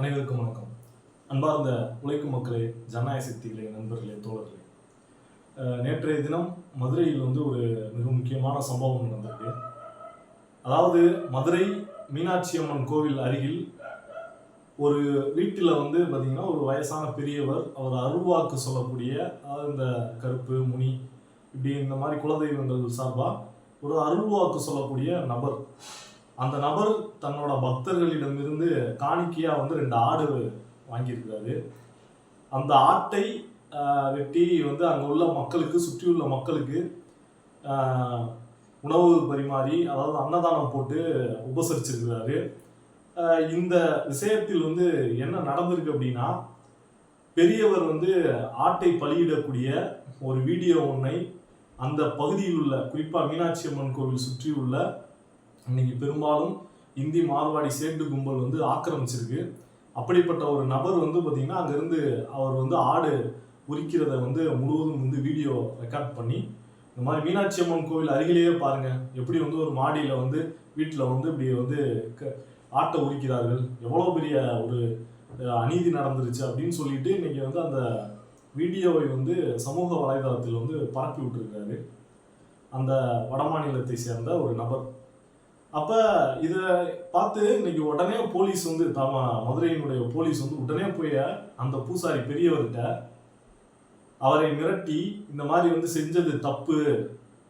அனைவருக்கும் வணக்கம். அன்பார்ந்த உழைக்கும் மக்களே ஜனநாயக சக்திகளே நண்பர்களே தோழர்களே. நேற்றைய தினம் மதுரையில் வந்து ஒரு மிக முக்கியமான சம்பவம் நடந்திருக்கு. அதாவது மதுரை மீனாட்சி அம்மன் கோவில் அருகில் ஒரு வீட்டில் வந்து பார்த்திங்கன்னா ஒரு வயசான பெரியவர் அவர் அருள்வாக்கு சொல்லக்கூடிய அதாவது இந்த கருப்பு முனி இப்படி இந்த மாதிரி குலதெய்வங்கள் சார்பாக ஒரு அருள்வாக்கு சொல்லக்கூடிய நபர். அந்த நபர் தன்னோட பக்தர்களிடமிருந்து காணிக்கையாக வந்து ரெண்டு ஆடு வாங்கியிருக்கிறாரு. அந்த ஆட்டை வெட்டி வந்து அங்கே உள்ள மக்களுக்கு சுற்றியுள்ள மக்களுக்கு உணவு பரிமாறி அதாவது அன்னதானம் போட்டு உபசரிச்சிருக்கிறாரு. இந்த விஷயத்தில் வந்து என்ன நடந்திருக்கு அப்படின்னா பெரியவர் வந்து ஆட்டை பலியிடக்கூடிய ஒரு வீடியோ ஒன்றை அந்த பகுதியில் உள்ள குறிப்பாக மீனாட்சி அம்மன் கோவில் சுற்றியுள்ள இன்னைக்கு பெரும்பாலும் இந்தி மார்வாடி சேட்டு கும்பல் வந்து ஆக்கிரமிச்சிருக்கு. அப்படிப்பட்ட ஒரு நபர் வந்து பார்த்தீங்கன்னா அங்கேருந்து அவர் வந்து ஆடு உரிக்கிறத வந்து முழுவதும் வந்து வீடியோ ரெக்கார்ட் பண்ணி இந்த மாதிரி மீனாட்சி அம்மன் கோவில் அருகிலேயே பாருங்க. எப்படி வந்து ஒரு மாடியில் வந்து வீட்டில் வந்து இப்படி வந்து க- ஆட்டை உரிக்கிறார்கள். எவ்வளோ பெரிய ஒரு அநீதி நடந்துருச்சு அப்படின்னு சொல்லிட்டு இன்றைக்கி வந்து அந்த வீடியோவை வந்து சமூக வலைதளத்தில் வந்து பரப்பி விட்டுருக்காரு. அந்த வடமாநிலத்தை சேர்ந்த ஒரு நபர். அப்ப இத பார்த்து இன்னைக்கு உடனே போலீஸ் வந்து தாம மதுரையினுடைய போலீஸ் வந்து உடனே போய் அந்த பூசாரி பெரியவர்கிட்ட அவரை மிரட்டி இந்த மாதிரி வந்து செஞ்சது தப்பு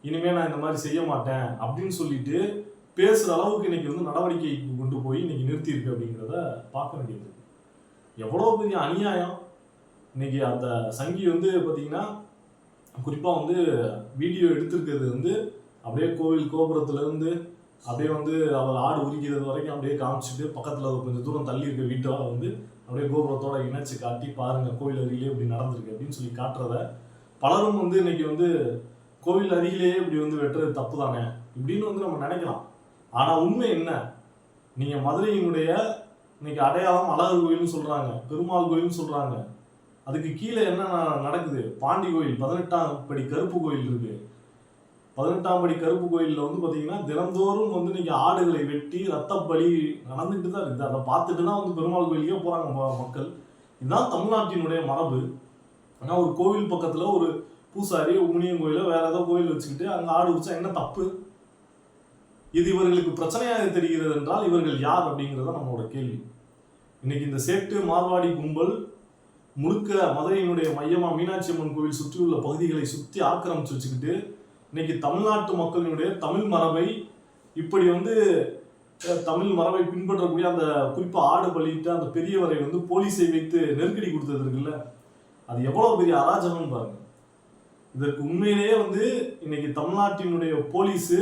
இனிமே நான் இந்த மாதிரி செய்ய மாட்டேன் அப்படின்னு சொல்லிட்டு பேசுற அளவுக்கு இன்னைக்கு வந்து நடவடிக்கை கொண்டு போய் இன்னைக்கு நிறுத்தியிருக்கு அப்படிங்கிறத பார்க்க வேண்டியது. எவ்வளோ பெரிய அநியாயம். இன்னைக்கு அந்த சங்கி வந்து பார்த்தீங்கன்னா குறிப்பாக வந்து வீடியோ எடுத்திருக்கிறது வந்து அப்படியே கோவில் கோபுரத்துலேருந்து அப்படியே வந்து அவர் ஆடு உரிக்கிறது வரைக்கும் அப்படியே காமிச்சிட்டு பக்கத்தில் கொஞ்சம் தூரம் தள்ளி இருக்க வீட்டை வந்து அப்படியே கோபுரத்தோட இணைச்சு காட்டி பாருங்க கோவில் அருகிலே இப்படி நடந்திருக்கு அப்படின்னு சொல்லி காட்டுறத பலரும் வந்து இன்னைக்கு வந்து கோவில் அருகிலேயே இப்படி வந்து வெட்டுறது தப்பு தானே இப்படின்னு வந்து நம்ம நினைக்கலாம். ஆனால் உண்மை என்ன? நீங்கள் மதுரையினுடைய இன்னைக்கு அடையாளம் அழகர் கோயில்னு சொல்கிறாங்க பெருமாள் கோயில்னு சொல்கிறாங்க அதுக்கு கீழே என்ன நடக்குது? பாண்டி கோயில் பதினெட்டாம் படி கருப்பு கோயில் இருக்குது பதினெட்டாம் படி கருப்பு கோயிலில் வந்து பார்த்தீங்கன்னா தினந்தோறும் வந்து இன்னைக்கு ஆடுகளை வெட்டி ரத்தப்பலி நடந்துக்கிட்டு நடந்துட்டு தான் இருக்குது அதை பார்த்துட்டு தான் வந்து பெருமாள் கோயிலுக்கே போகிறாங்க மக்கள். இதுதான் தமிழ்நாட்டினுடைய மரபு. ஆனால் ஒரு கோவில் பக்கத்தில் ஒரு பூசாரி முனியன் கோயிலோ வேற ஏதோ கோயில் வச்சுக்கிட்டு அங்கே ஆடு வச்சா என்ன தப்பு? இது இவர்களுக்கு பிரச்சனையாக தெரிகிறது என்றால் இவர்கள் யார் அப்படிங்கிறது தான் நம்மளோட கேள்வி. இன்னைக்கு இந்த சேட்டு மார்வாடி கும்பல் முழுக்க மதுரையினுடைய மையமாக மீனாட்சி அம்மன் கோவில் சுற்றியுள்ள பகுதிகளை சுற்றி ஆக்கிரமிச்சு வச்சுக்கிட்டு இன்னைக்கு தமிழ்நாட்டு மக்களினுடைய தமிழ் மரபை இப்படி வந்து தமிழ் மரபை பின்பற்றக்கூடிய அந்த குறிப்பா ஆடு பலியிட்டு அந்த பெரியவரை வந்து போலீஸை வைத்து நெருக்கடி கொடுத்தது இருக்குல்ல? அது எவ்வளவு பெரிய அராஜகம்னு பாருங்க. இதற்கு உண்மையிலேயே வந்து இன்னைக்கு தமிழ்நாட்டினுடைய போலீஸு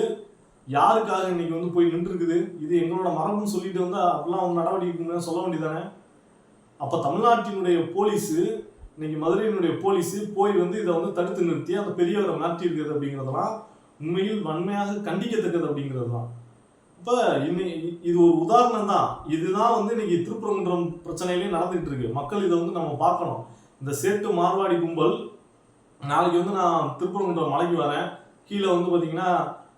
யாருக்காக இன்னைக்கு வந்து போய் நின்றுருக்குது? இது எங்களோட மரபுன்னு சொல்லிட்டு வந்து அப்படிலாம் வந்து நடவடிக்கை சொல்ல வேண்டியதானே அப்போ தமிழ்நாட்டினுடைய போலீஸு இன்னைக்கு மதுரையினுடைய போலீஸ் போய் வந்து இதை வந்து தடுத்து நிறுத்தி அந்த பெரியவரை மாற்றி இருக்கிறது அப்படிங்கிறதெல்லாம் உண்மையில் வன்மையாக கண்டிக்கத்தக்கது அப்படிங்கிறது தான் இப்போ இன்னை இது ஒரு உதாரணம் தான். இதுதான் வந்து இன்னைக்கு திருப்பரங்குன்றம் பிரச்சனையிலே நடந்துட்டு இருக்கு. மக்கள் இதை வந்து நம்ம பார்க்கணும். இந்த சேட்டு மார்வாடி கும்பல் நாளைக்கு வந்து நான் திருப்பரங்குன்றம் மலைக்கு வரேன். கீழே வந்து பார்த்தீங்கன்னா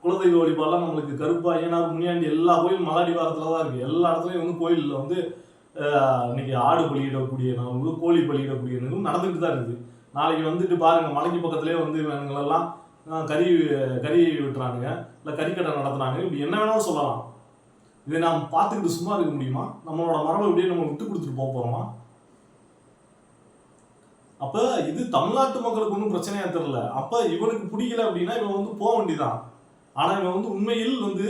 குலதெய்வ வழிபாடுலாம் நம்மளுக்கு கருப்பா ஏன்னா முனியாண்டி எல்லா கோயிலும் மலாடி வாரத்தில் தான் இருக்கு. எல்லா இடத்துலையும் வந்து கோயிலில் வந்து இன்னைக்கு ஆடு பலியிடக்கூடிய நிகழ்வு கோழி பலியிடக்கூடிய நிகழ்வு நடந்துட்டு தான் இருக்குது. நாளைக்கு வந்துட்டு பாருங்கள் மலைக்கு பக்கத்துலேயே வந்து இவங்களெல்லாம் கறி கறி விட்டுறானுங்க இல்லை கறிக்கடை நடத்துகிறாங்க இப்படி என்ன வேணாலும் சொல்லலாம். இதை நாம் பார்த்துக்கிட்டு சும்மா இருக்க முடியுமா? நம்மளோட மரபை இப்படியே நம்ம விட்டு கொடுத்துட்டு போக போகிறோமா அப்போ இது தமிழ்நாட்டு மக்களுக்கு ஒன்றும் பிரச்சனையாக தெரில அப்போ இவனுக்கு பிடிக்கல அப்படின்னா இவன் வந்து போக வேண்டிதான் ஆனால் இவன் வந்து உண்மையில் வந்து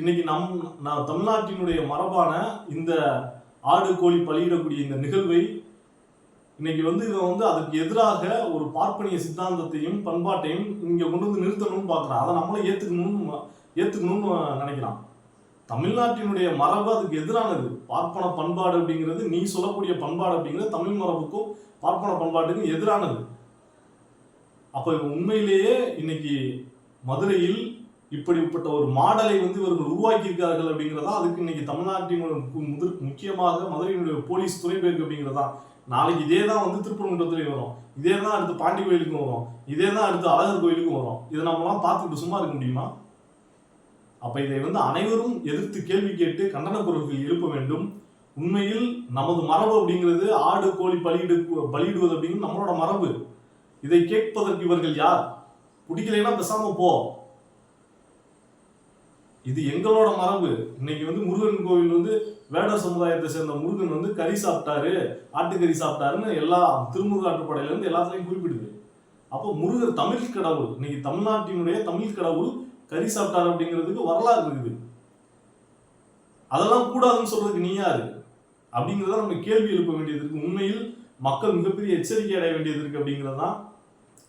இன்னைக்கு நம் நான் தமிழ்நாட்டினுடைய மரபான இந்த ஆடு கோழி பலியிடக்கூடிய இந்த நிகழ்வை இன்னைக்கு வந்து இவன் வந்து அதுக்கு எதிராக ஒரு பார்ப்பனிய சித்தாந்தத்தையும் பண்பாட்டையும் இங்கே கொண்டு வந்து நிறுத்தணும்னு பார்க்குறான். அதை நம்மளும் ஏற்றுக்கணும்னு ஏற்றுக்கணும்னு நினைக்கிறான். தமிழ்நாட்டினுடைய மரபு அதுக்கு எதிரானது. பார்ப்பன பண்பாடு அப்படிங்கிறது நீ சொல்லக்கூடிய பண்பாடு அப்படிங்கிறது தமிழ் மரபுக்கும் பார்ப்பன பண்பாட்டுக்கும் எதிரானது. அப்போ இவன் உண்மையிலேயே இன்னைக்கு மதுரையில் இப்படிப்பட்ட ஒரு மாடலை வந்து இவர்கள் உருவாக்கியிருக்கார்கள் அப்படிங்கிறதா அதுக்கு இன்னைக்கு தமிழ்நாட்டினுடைய முதல் முக்கியமாக மதுரையினுடைய போலீஸ் துறை பேருக்கு அப்படிங்கிறதா. நாளைக்கு இதே தான் வந்து திருப்பரங்குன்றத்துலேயும் வரும். இதே தான் அடுத்து பாண்டி கோயிலுக்கும் வரும். இதே தான் அடுத்து அழகர் கோயிலுக்கும் வரும். இதை நம்மலாம் பார்த்துக்கிட்டு சும்மா இருக்க முடியுமா? அப்போ இதை வந்து அனைவரும் எதிர்த்து கேள்வி கேட்டு கண்டன குரல்கள் எழுப்ப வேண்டும். உண்மையில் நமது மரபு அப்படிங்கிறது ஆடு கோழி பலியிடு பலியிடுவது அப்படிங்கிறது நம்மளோட மரபு. இதை கேட்பதற்கு இவர்கள் யார்? பிடிக்கலைன்னா பேசாமல் போ. இது எங்களோட மரபு. இன்னைக்கு வந்து முருகன் கோவில் வந்து வேட சமுதாயத்தை சேர்ந்த முருகன் வந்து கறி சாப்பிட்டாரு ஆட்டுக்கறி சாப்பிட்டாருன்னு எல்லா திருமுருக ஆற்றுப்படையில இருந்து குறிப்பிடுது. அப்போ முருகர் தமிழ் கடவுள் இன்னைக்கு தமிழ்நாட்டினுடைய தமிழ் கடவுள் கறி சாப்பிட்டாரு அப்படிங்கிறதுக்கு வரலாறு இருக்குது. அதெல்லாம் கூடாதுன்னு சொல்றதுக்கு நீ யாரு? அப்படிங்கிறத நம்ம கேள்வி எழுப்ப வேண்டியது இருக்கு. உண்மையில் மக்கள் மிகப்பெரிய எச்சரிக்கை அடைய வேண்டியது இருக்கு அப்படிங்கிறது தான்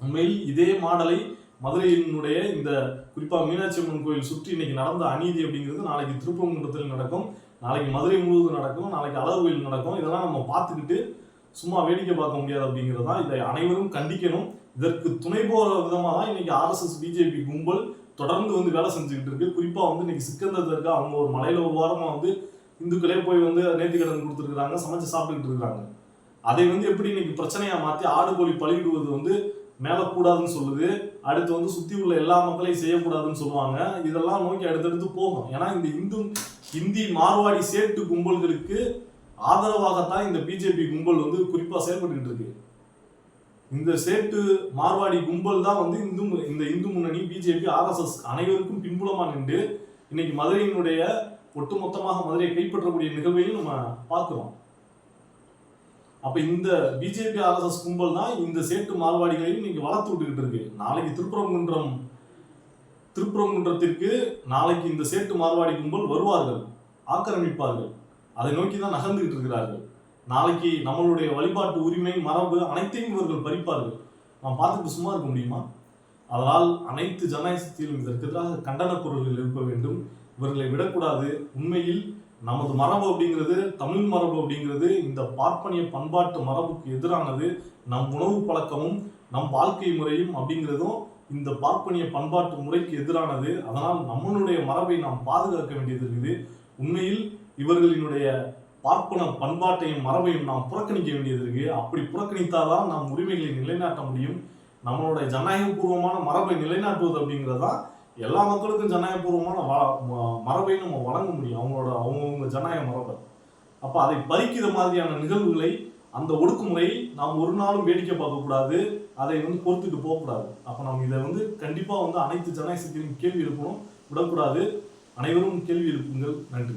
உண்மையில் இதே மாடலை மதுரையினுடைய இந்த குறிப்பாக மீனாட்சி அம்மன் கோயில் சுற்றி இன்னைக்கு நடந்த அநீதி அப்படிங்கிறது நாளைக்கு திருப்பங்குன்றத்தில் நடக்கும். நாளைக்கு மதுரை முழுவதும் நடக்கும். நாளைக்கு அழகர் நடக்கும். இதெல்லாம் நம்ம பார்த்துக்கிட்டு சும்மா வேடிக்கை பார்க்க முடியாது அப்படிங்கிறது தான் இதை அனைவரும் கண்டிக்கணும். இதற்கு துணை போகிற விதமாக தான் இன்னைக்கு ஆர்எஸ்எஸ் பிஜேபி கும்பல் தொடர்ந்து வந்து வேலை செஞ்சுக்கிட்டு இருக்கு. குறிப்பாக வந்து இன்னைக்கு சிக்கந்தர் தர்கா அவங்க ஒரு மலையில் ஒரு வாரமாக வந்து இந்துக்களே போய் வந்து நேர்த்திக்கடன் கொடுத்துருக்குறாங்க சமைச்சு சாப்பிட்டுக்கிட்டு இருக்காங்க. அதை வந்து எப்படி இன்னைக்கு பிரச்சனையாக மாற்றி ஆடு கோழி பழகிடுவது வந்து மேலக்கூடாதுன்னு சொல்லுது. அடுத்து வந்து சுற்றி உள்ள எல்லா மக்களையும் செய்யக்கூடாதுன்னு சொல்லுவாங்க. இதெல்லாம் நோக்கி அடுத்தடுத்து போகும். ஏன்னா இந்த இந்து இந்தி மார்வாடி சேட்டு கும்பல்களுக்கு ஆதரவாகத்தான் இந்த பிஜேபி கும்பல் வந்து குறிப்பாக செயல்பட்டுக்கிட்டு இருக்கு. இந்த சேட்டு மார்வாடி கும்பல் தான் வந்து இந்து இந்த இந்து முன்னணி பிஜேபி ஆர்எஸ்எஸ் அனைவருக்கும் பின்புலமாக நின்று இன்னைக்கு மதுரையினுடைய ஒட்டுமொத்தமாக மதுரையை கைப்பற்றக்கூடிய நிகழ்வையும் நம்ம பார்க்குறோம். அப்ப இந்த பிஜேபி ஆர்எஸ்எஸ் கும்பல் தான் இந்த சேட்டு மார்வாடிகளையும் நீங்க வளர்த்து விட்டுக்கிட்டு இருக்கு. நாளைக்கு திருப்பரங்குன்றம் திருப்பரங்குன்றத்திற்கு நாளைக்கு இந்த சேட்டு மார்வாடி கும்பல் வருவார்கள் ஆக்கிரமிப்பார்கள். அதை நோக்கி தான் நகர்ந்துகிட்டு இருக்கிறார்கள். நாளைக்கு நம்மளுடைய வழிபாட்டு உரிமை மரபு அனைத்தையும் இவர்கள் பறிப்பார்கள். நாம் பார்த்துட்டு சும்மா இருக்க முடியுமா? அதனால் அனைத்து ஜனநாயகத்திலும் இதற்கு எதிராக கண்டன குரல்கள் எழுப்ப வேண்டும். இவர்களை விடக்கூடாது. உண்மையில் நமது மரபு அப்படிங்கிறது தமிழ் மரபு அப்படிங்கிறது இந்த பார்ப்பனிய பண்பாட்டு மரபுக்கு எதிரானது நம் உணவு பழக்கமும் நம் வாழ்க்கை முறையும் அப்படிங்கிறதும் இந்த பார்ப்பனிய பண்பாட்டு முறைக்கு எதிரானது. அதனால் நம்மளுடைய மரபை நாம் பாதுகாக்க வேண்டியது இருக்குது. உண்மையில் இவர்களினுடைய பார்ப்பன பண்பாட்டையும் மரபையும் நாம் புறக்கணிக்க வேண்டியது இருக்கு அப்படி புறக்கணித்தாதான் நாம் உரிமைகளை நிலைநாட்ட முடியும். நம்மளுடைய ஜனநாயகபூர்வமான மரபை நிலைநாட்டுவது அப்படிங்கிறதா எல்லா மக்களுக்கும் ஜனநாயகபூர்வமான வ- மரபை நம்ம வழங்க முடியும். அவங்களோட அவங்கவுங்க ஜனநாயக மரபை. அப்ப அதை பறிக்கிற மாதிரியான நிகழ்வுகளை அந்த ஒடுக்குமுறை நாம் ஒரு நாளும் வேடிக்கை பார்க்கக்கூடாது அதை வந்து பொறுத்துட்டு போகக்கூடாது அப்ப நம்ம இதை வந்து கண்டிப்பா வந்து அனைத்து ஜனநாயக சக்தியும் கேள்வி எழுப்பணும். விடக்கூடாது. அனைவரும் கேள்வி எழுப்புங்கள். நன்றி.